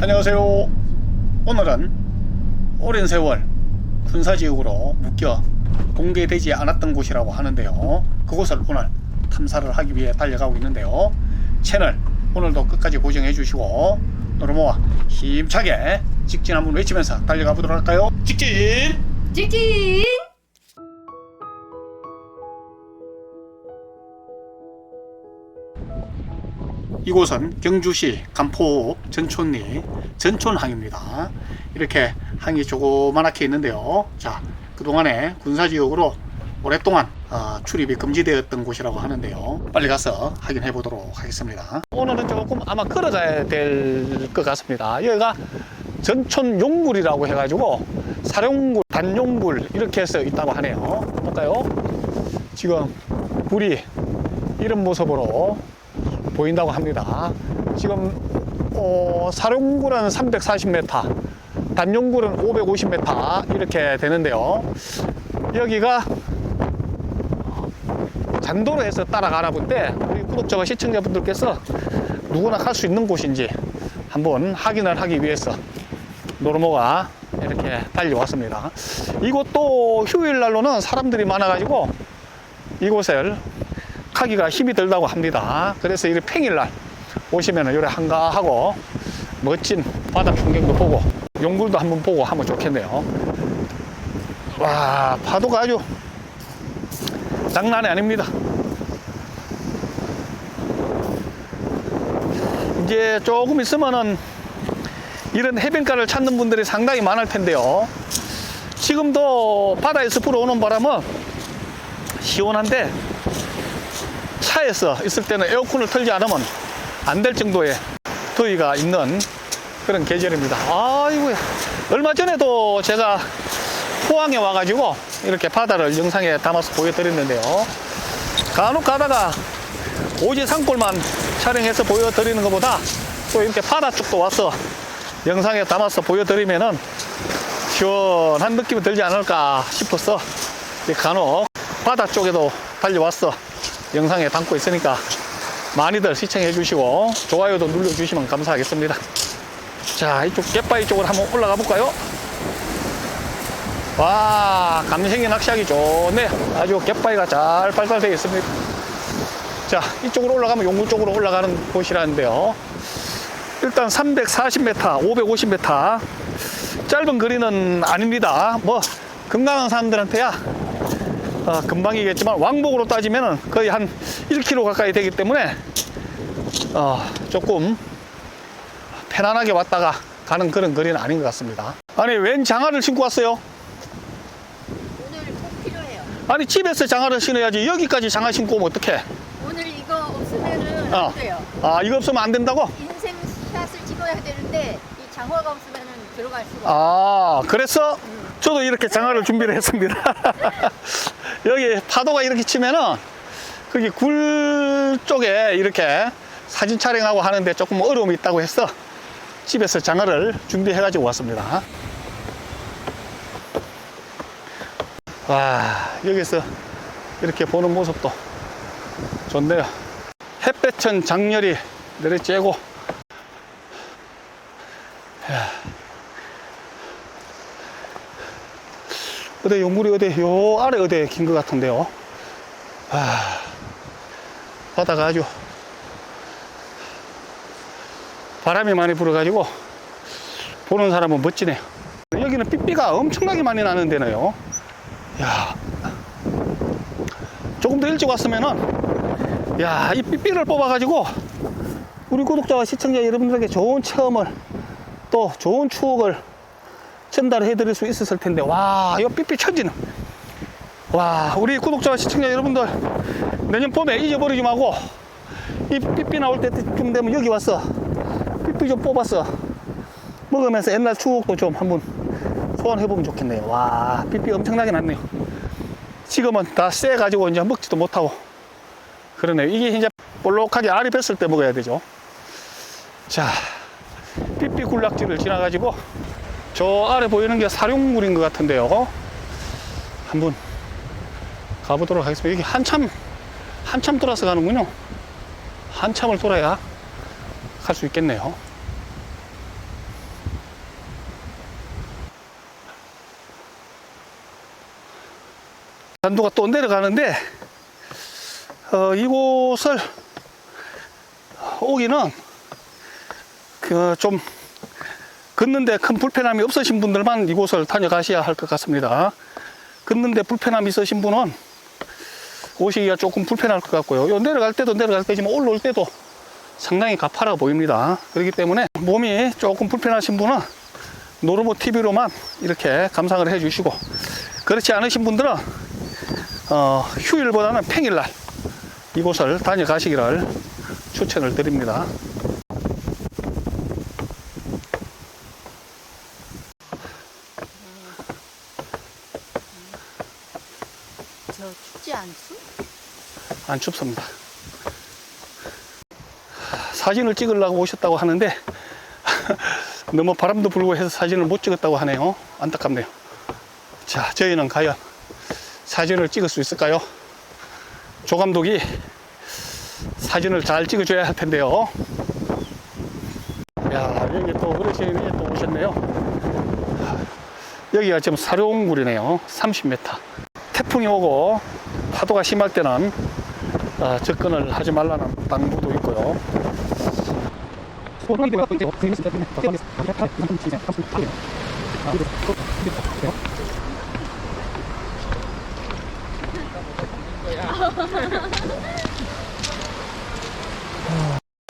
안녕하세요. 오늘은 오랜 세월 군사지역으로 묶여 공개되지 않았던 곳이라고 하는데요. 그곳을 오늘 탐사를 하기 위해 달려가고 있는데요. 채널 오늘도 끝까지 고정해 주시고 노르모와 힘차게 직진 한번 외치면서 달려가 보도록 할까요? 직진! 직진! 이곳은 경주시 간포 전촌리 전촌항입니다. 이렇게 항이 조그만하게 있는데요. 자, 그동안에 군사지역으로 오랫동안 어, 출입이 금지되었던 곳이라고 하는데요. 빨리 가서 확인해 보도록 하겠습니다. 오늘은 조금 아마 걸어가야 될 것 같습니다. 여기가 전촌 용굴이라고 해가지고 사룡굴, 단용굴 이렇게 해서 있다고 하네요. 볼까요? 지금 불이 이런 모습으로 보인다고 합니다. 지금 어, 사룡굴은 340m, 단용굴은 550m 이렇게 되는데요. 여기가 잔도로 해서 따라가나 본데 우리 구독자와 시청자분들께서 누구나 갈 수 있는 곳인지 한번 확인을 하기 위해서 노르모가 이렇게 달려왔습니다. 이곳도 휴일 날로는 사람들이 많아가지고 이곳을 가기가 힘이 들다고 합니다. 그래서 이 평일날 오시면 요래 한가하고 멋진 바다 풍경도 보고 용굴도 한번 보고 하면 좋겠네요. 와 파도가 아주 장난이 아닙니다. 이제 조금 있으면은 이런 해변가를 찾는 분들이 상당히 많을 텐데요. 지금도 바다에서 불어오는 바람은 시원한데 차에서 있을 때는 에어컨을 틀지 않으면 안 될 정도의 더위가 있는 그런 계절입니다. 아이고야. 얼마 전에도 제가 포항에 와가지고 이렇게 바다를 영상에 담아서 보여드렸는데요. 간혹 가다가 오지 산골만 촬영해서 보여드리는 것보다 또 이렇게 바다 쪽도 와서 영상에 담아서 보여드리면은 시원한 느낌이 들지 않을까 싶어서 간혹 바다 쪽에도 달려왔어 영상에 담고 있으니까 많이들 시청해 주시고 좋아요도 눌러 주시면 감사하겠습니다. 자, 이쪽 갯바위 쪽으로 한번 올라가 볼까요? 와, 감생이 낚시하기 좋네. 아주 갯바위가 잘 발달되어 있습니다. 자, 이쪽으로 올라가면 용구 쪽으로 올라가는 곳이라는데요. 일단 340m, 550m. 짧은 거리는 아닙니다. 뭐, 건강한 사람들한테야 어, 금방이겠지만 왕복으로 따지면 거의 한 1km 가까이 되기 때문에 어, 조금 편안하게 왔다가 가는 그런 거리는 아닌 것 같습니다. 아니 웬 장화를 신고 왔어요? 오늘 꼭 필요해요. 아니 집에서 장화를 신어야지 여기까지 장화 신고 오면 어떡해? 오늘 이거 없으면은 어. 안 돼요. 아 이거 없으면 안 된다고? 인생 샷을 찍어야 되는데 이 장화가 없으면은 들어갈 수가 없어요. 아 그래서 저도 이렇게 장화를 준비를 했습니다. 여기 파도가 이렇게 치면은 거기 굴 쪽에 이렇게 사진 촬영하고 하는데 조금 어려움이 있다고 해서 집에서 장화를 준비해 가지고 왔습니다. 와 여기서 이렇게 보는 모습도 좋네요. 햇볕은 장렬히 내리쬐고 어디 용물이 어디 요 아래 어디에 긴 것 같은데요. 아, 바다가 아주 바람이 많이 불어가지고 보는 사람은 멋지네요. 여기는 삐삐가 엄청나게 많이 나는 데네요. 야, 조금 더 일찍 왔으면은 야, 이 삐삐를 뽑아가지고 우리 구독자와 시청자 여러분들에게 좋은 체험을 또 좋은 추억을 전달해 드릴 수 있었을 텐데 와 이거 삐삐 천지는 와 우리 구독자와 시청자 여러분들 내년 봄에 잊어버리지 말고 이 삐삐 나올 때쯤 되면 여기 왔어 삐삐 좀 뽑았어 먹으면서 옛날 추억도 좀 한번 소환해 보면 좋겠네요. 와 삐삐 엄청나게 났네요. 지금은 다 쎄 가지고 이제 먹지도 못하고. 그러네요. 이게 이제 볼록하게 알이 뱄을 때 먹어야 되죠. 자 삐삐 군락지를 지나가지고 저 아래 보이는 게 사룡물인 것 같은데요. 한번 가보도록 하겠습니다. 여기 한참, 한참 돌아서 가는군요. 한참을 돌아야 갈 수 있겠네요. 단도가 또 내려가는데, 어, 이곳을 오기는 그 좀 걷는데 큰 불편함이 없으신 분들만 이곳을 다녀가셔야 할 것 같습니다. 걷는데 불편함이 있으신 분은 오시기가 조금 불편할 것 같고요. 요 내려갈 때도 내려갈 때지만 올라올 때도 상당히 가파라 보입니다. 그렇기 때문에 몸이 조금 불편하신 분은 노르모 TV로만 이렇게 감상을 해 주시고 그렇지 않으신 분들은 어, 휴일보다는 평일날 이곳을 다녀가시기를 추천을 드립니다. 저 춥지 않소? 안 춥습니다. 사진을 찍으려고 오셨다고 하는데 너무 바람도 불고 해서 사진을 못 찍었다고 하네요. 안타깝네요. 자, 저희는 과연 사진을 찍을 수 있을까요? 조 감독이 사진을 잘 찍어줘야 할 텐데요. 야, 여기 또 어르신이 또 오셨네요. 여기가 지금 사룡굴이네요. 30m. 태풍이 오고 파도가 심할 때는 아, 접근을 하지 말라는 당부도 있고요.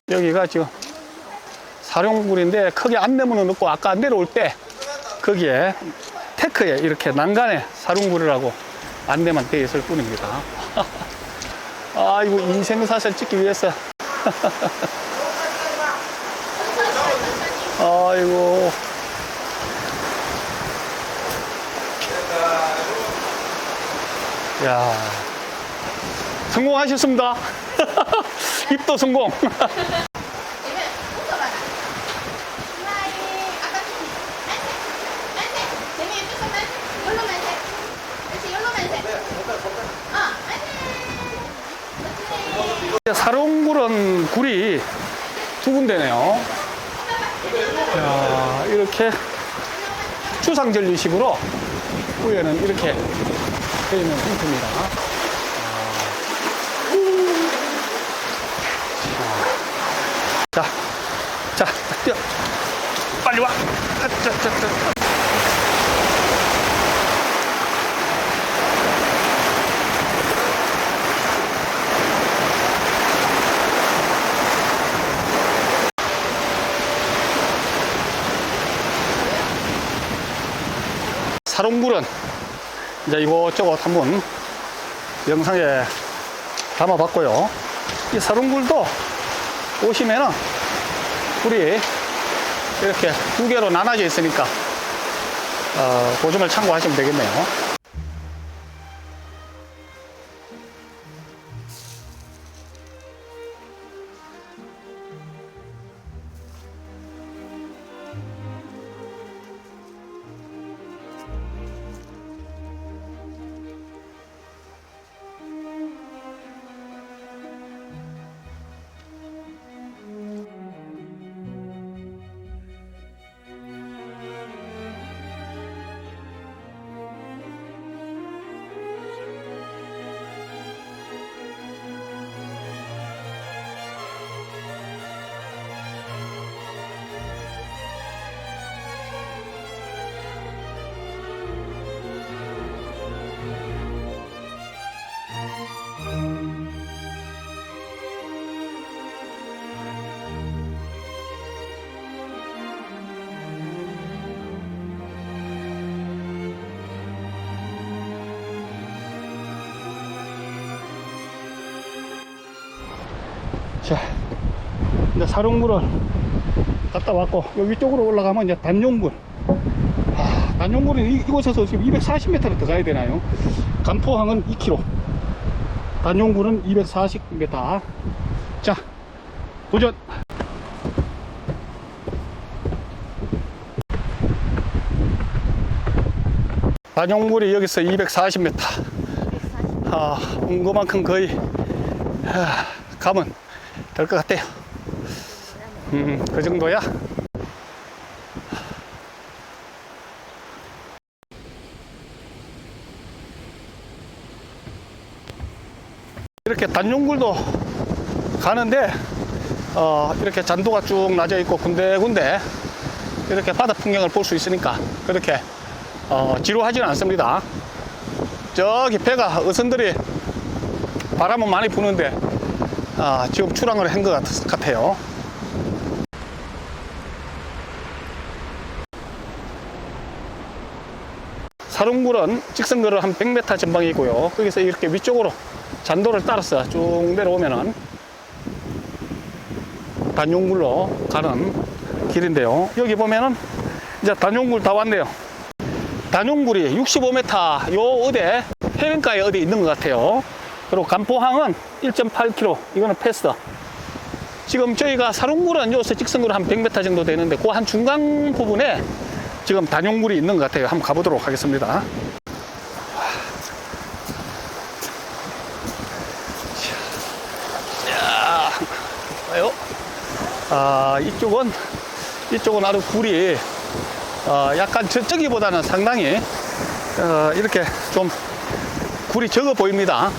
여기가 지금 사룡굴인데 크게 안내문은 없고 아까 내려올 때 거기에 테크에 이렇게 난간에 사룡굴이라고 안내만 되어 있을 뿐입니다. 아이고 인생사실 찍기 위해서. 아이고. 야 성공하셨습니다. 입도 성공 재미 웃어봐라. 스마일. 아까 만세. 만세. 재미 웃어서 만세. 열로 만세. 그렇지, 열로 만세. 어, 만세. 그렇지. 사롱굴은 굴이 두 군데네요 야 이렇게 주상절리식으로 위에는 이렇게 되어 있는 형태입니다 자, 자, 뛰어. 빨리 와. 아, 자, 자, 자. 사롱굴은 이제 이곳저곳 한번 영상에 담아봤고요. 이 사롱굴도 오시면은 굴이 이렇게 두 개로 나눠져 있으니까 어, 그 점을 참고하시면 되겠네요. 자, 이제 사룡굴을 갔다 왔고 여기 쪽으로 올라가면 이제 단용굴. 아, 단용굴은 이, 이곳에서 지금 240m를 더 가야 되나요? 간포항은 2km. 단용굴은 240m. 자, 도전. 단용굴이 여기서 240m. 아, 온 것만큼 거의 아, 가면 될 것 같아요. 음, 그 정도야. 이렇게 단용굴도 가는데 어, 이렇게 잔도가 쭉 낮아 있고 군데군데 이렇게 바다 풍경을 볼 수 있으니까 그렇게 어, 지루하지는 않습니다. 저기 배가 어선들이 바람은 많이 부는데 아, 지금 출항을 한 것 같아요. 사롱굴은 직선거를 한 100m 전방에 있고요. 거기서 이렇게 위쪽으로 잔도를 따라서 쭉 내려오면은 단용굴로 가는 길인데요. 여기 보면은 이제 단용굴 다 왔네요. 단용굴이 65m 요 어디에 해변가에 어디 있는 것 같아요. 그리고 간포항은 1.8km 이거는 패스. 지금 저희가 사롱굴은 여기서 직선거로 한 100m 정도 되는데 그 한 중간 부분에 지금 단용굴이 있는 것 같아요. 한번 가보도록 하겠습니다. 아, 이쪽은, 이쪽은 아주 굴이, 어, 약간 저쪽이보다는 상당히, 어, 이렇게 좀 굴이 적어 보입니다.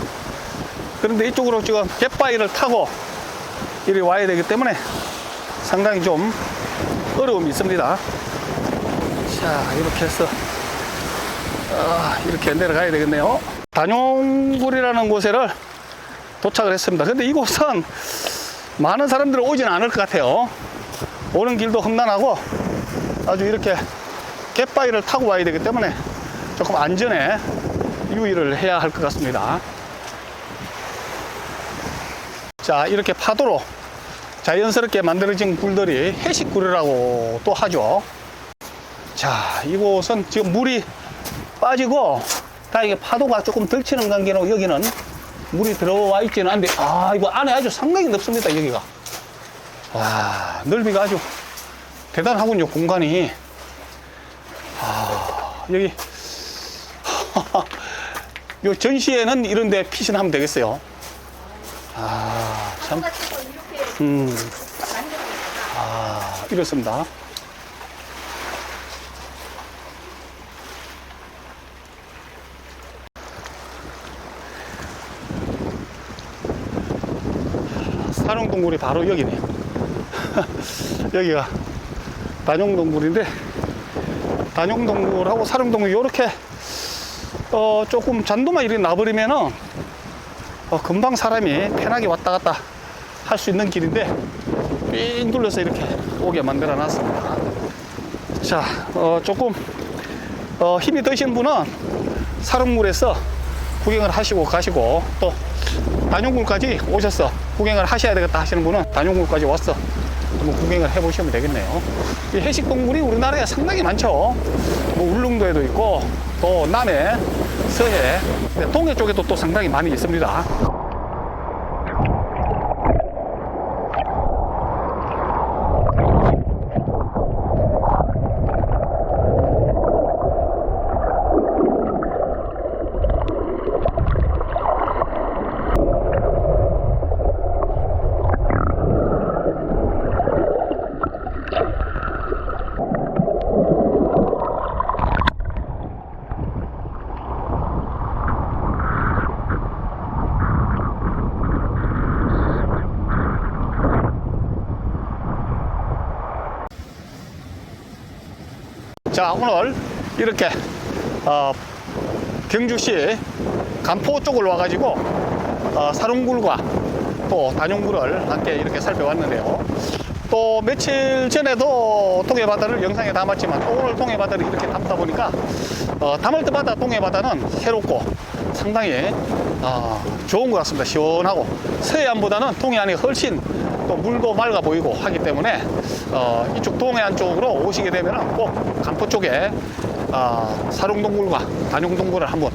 그런데 이쪽으로 지금 갯바위를 타고 이리 와야 되기 때문에 상당히 좀 어려움이 있습니다. 자, 이렇게 해서, 아, 이렇게 내려가야 되겠네요. 단용굴이라는 곳에를 도착을 했습니다. 근데 이곳은 많은 사람들이 오지는 않을 것 같아요. 오는 길도 험난하고 아주 이렇게 갯바위를 타고 와야 되기 때문에 조금 안전에 유의를 해야 할 것 같습니다. 자, 이렇게 파도로 자연스럽게 만들어진 굴들이 해식굴이라고 또 하죠. 자, 이곳은 지금 물이 빠지고 다행히 파도가 조금 덜 치는 관계로 여기는 물이 들어와 있지는 않는데 아, 이거 안에 아주 상당히 넓습니다, 여기가. 와, 넓이가 아주 대단하군요, 공간이. 아, 여기 요 전시에는 이런 데 피신하면 되겠어요. 아, 참. 음, 아, 이렇습니다. 사룡동굴이 바로 여기네. 여기가 단용동굴인데, 단용동굴하고 사룡동굴 이렇게 어, 조금 잔도만 이렇게 놔버리면은 어, 금방 사람이 편하게 왔다 갔다 할 수 있는 길인데 삥 둘러서 이렇게 오게 만들어 놨습니다. 자, 어, 조금 어, 힘이 드신 분은 사릉물에서 구경을 하시고 가시고 또 단용굴까지 오셔서 구경을 하셔야 되겠다 하시는 분은 단용굴까지 와서 한번 구경을 해보시면 되겠네요. 이 해식 동물이 우리나라에 상당히 많죠. 뭐 울릉도에도 있고 또 남해, 서해, 네, 동해 쪽에도 또 상당히 많이 있습니다. 자, 오늘 이렇게 어, 경주시 간포 쪽을 와가지고 어, 사롱굴과 또 단용굴을 함께 이렇게 살펴봤는데요. 또 며칠 전에도 동해바다를 영상에 담았지만 또 오늘 동해바다를 이렇게 담다 보니까 어, 담을 때마다 동해바다는 새롭고 상당히 어, 좋은 것 같습니다. 시원하고 서해안보다는 동해안이 훨씬 또 물도 맑아 보이고 하기 때문에 어, 이쪽 동해안 쪽으로 오시게 되면 꼭 간포 쪽에 어, 사롱동굴과 단용동굴을 한번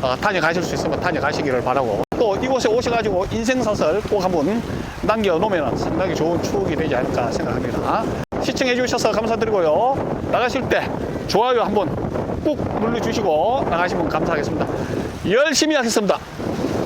어, 다녀가실 수 있으면 다녀가시기를 바라고 또 이곳에 오셔가지고 인생사설 꼭 한번 남겨놓으면 상당히 좋은 추억이 되지 않을까 생각합니다. 시청해 주셔서 감사드리고요. 나가실 때 좋아요 한번 꾹 눌러주시고 나가시면 감사하겠습니다. 열심히 하겠습니다.